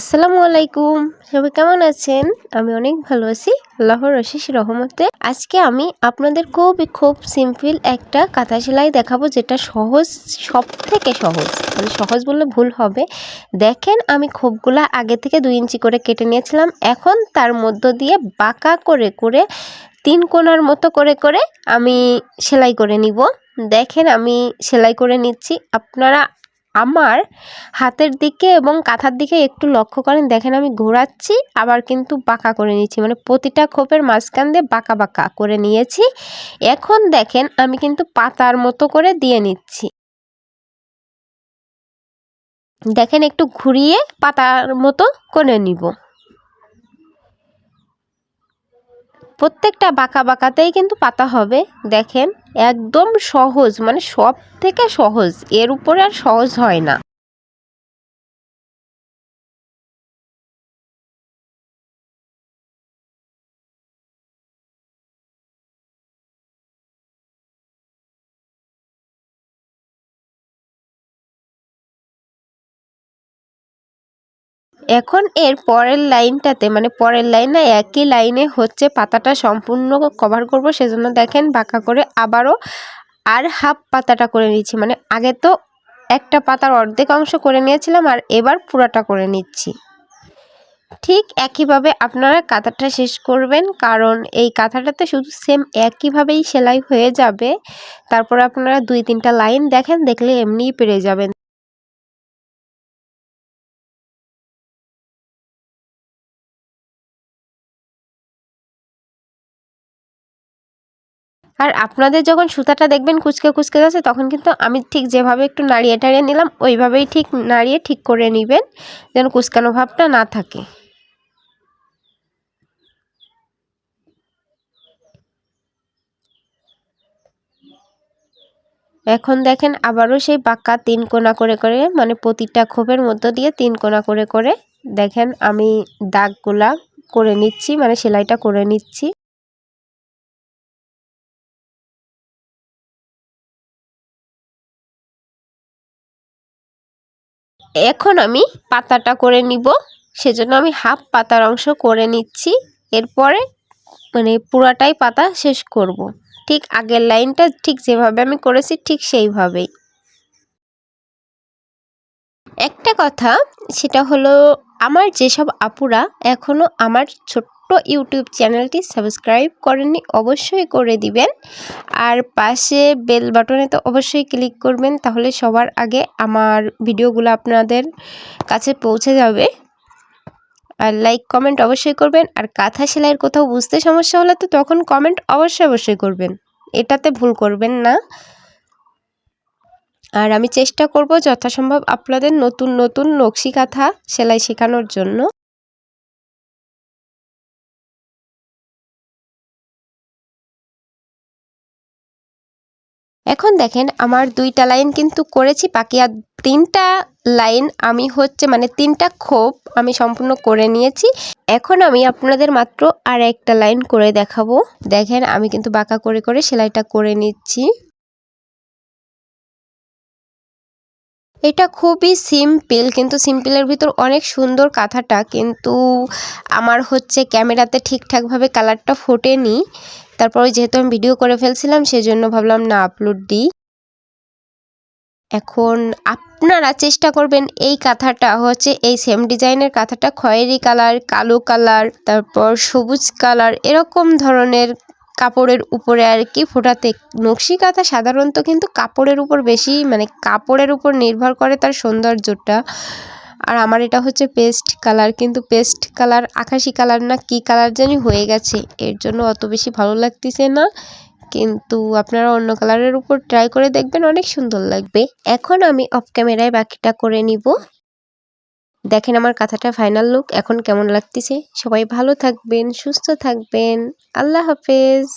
আসসালামু আলাইকুম। সবাই কেমন আছেন? আমি অনেক ভালো আছি। আল্লাহর অশেষ রহমতে। আজকে আমি আপনাদের খুবই খুব সিম্পল একটা কাঁথা সেলাই দেখাবো, যেটা সহজ সব থেকে সহজ। মানে সহজ বললে ভুল হবে। দেখেন, আমি খোপগুলা আগে থেকে দুই ইঞ্চি করে কেটে নিয়েছিলাম। এখন তার মধ্য দিয়ে বাঁকা করে করে তিন কোনার মতো করে করে আমি সেলাই করে নিব। দেখেন, আমি সেলাই করে নিচ্ছি। আপনারা আমার হাতের দিকে এবং কাঁথার দিকে একটু লক্ষ্য করেন, দেখেন আমি ঘোরাচ্ছি, আবার কিন্তু বাঁকা করে নিয়েছি মানে প্রতিটা খোপের মাঝখান দিয়ে বাঁকা বাঁকা করে নিয়েছি। এখন দেখেন আমি কিন্তু পাতার মতো করে দিয়ে নিচ্ছি। দেখেন একটু ঘুরিয়ে পাতার মতো করে নিব। প্রত্যেকটা বাঁকা বাঁকাতেই কিন্তু পাতা হবে। দেখেন, একদম সহজ মানে সব থেকে সহজ। এর উপরে আর সহজ হয় না। এখন এর পরের লাইনটাতে মানে পরের লাইনে একই লাইনে হচ্ছে পাতাটা সম্পূর্ণ কভার করব, সেজন্য দেখেন বাঁকা করে আবারও আর হাফ পাতাটা করে নিচ্ছি। মানে আগে তো একটা পাতার অর্ধেক অংশ করে নিয়েছিলাম, আর এবার পুরাটা করে নিচ্ছি। ঠিক একইভাবে আপনারা কাঁথাটা শেষ করবেন, কারণ এই কাঁথাটাতে শুধু সেম একইভাবেই সেলাই হয়ে যাবে। তারপর আপনারা দুই তিনটা লাইন দেখেন, দেখলে এমনিই পেরে যাবেন। আর আপনাদের যখন সুতাটা দেখবেন কুচকে কুচকে যাচ্ছে, তখন কিন্তু আমি ঠিক যেভাবে একটু নাড়িয়ে টাড়িয়ে নিলাম, ওইভাবেই ঠিক নাড়িয়ে ঠিক করে নেবেন, যেন কুচকানো ভাবটা না থাকে। এখন দেখেন আবারও সেই পাক্কা তিন কোনা করে করে মানে প্রতিটা খোপের মধ্য দিয়ে তিন কোনা করে করে, দেখেন আমি দাগগুলা করে নিচ্ছি মানে সেলাইটা করে নিচ্ছি। এখন আমি পাতাটা করে নিব। সেজন্য আমি হাফ পাতার অংশ করে নিচ্ছি। এরপরে মানে পুরাটাই পাতা শেষ করব। ঠিক আগের লাইনটা ঠিক যেভাবে আমি করেছি ঠিক সেইভাবেই। একটা কথা, সেটা হলো, আমার যেসব আপুরা এখনও আমার ছোট্ট ইউটিউব চ্যানেলটি সাবস্ক্রাইব করেননি, অবশ্যই করে দিবেন। আর পাশে বেল বাটনে তো অবশ্যই ক্লিক করবেন, তাহলে সবার আগে আমার ভিডিওগুলো আপনাদের কাছে পৌঁছে যাবে। আর লাইক, কমেন্ট অবশ্যই করবেন, আর কাঁথা সেলাইয়ের কোথাও বুঝতে সমস্যা হলে তো তখন কমেন্ট অবশ্যই অবশ্যই করবেন, এটাতে ভুল করবেন না। আর আমি চেষ্টা করব যথাসম্ভব আপনাদের নতুন নতুন নকশি কাঁথা সেলাই শেখানোর জন্য। এখন দেখেন, আমার দুইটা লাইন কিন্তু করেছি, বাকি আর তিনটা লাইন আমি হচ্ছে মানে তিনটা খোপ আমি সম্পূর্ণ করে নিয়েছি। এখন আমি আপনাদের মাত্র আর একটা লাইন করে দেখাবো। দেখেন, আমি কিন্তু বাঁকা করে করে সেলাইটা করে নিচ্ছি। এটা খুবই সিম্পল, কিন্তু সিম্পলের ভিতর অনেক সুন্দর কাঁথাটা, কিন্তু আমার হচ্ছে ক্যামেরাতে ঠিকঠাকভাবে কালারটা ফোটেনি। তারপর যেহেতু আমি ভিডিও করে ফেলছিলাম, সেজন্য ভাবলাম না আপলোড দিই। এখন আপনারা চেষ্টা করবেন, এই কাঁথাটা হচ্ছে এই সেম ডিজাইনের কাঁথাটা, খয়েরি কালার, কালো কালার, তারপর সবুজ কালার, এরকম ধরনের কাপড়ের উপরে আর কি ফোটাতে। নকশি কাঁথা সাধারণত কিন্তু কাপড়ের উপর বেশি মানে কাপড়ের উপর নির্ভর করে তার সৌন্দর্যটা। আর আমার এটা হচ্ছে পেস্ট কালার কিন্তু পেস্ট কালার আকাশি কালার না কি কালার জানি হয়ে গেছে। এর জন্য অত বেশি ভালো লাগতেছে না। কিন্তু আপনারা অন্য কালারের উপর ট্রাই করে দেখবেন, অনেক সুন্দর লাগবে। এখন আমি অফ ক্যামেরায় বাকিটা করে নিব। দেখেন আমার কাঁথাটা ফাইনাল লুক এখন কেমন লাগতেছে? সবাই ভালো থাকবেন, সুস্থ থাকবেন। আল্লাহ হাফেজ।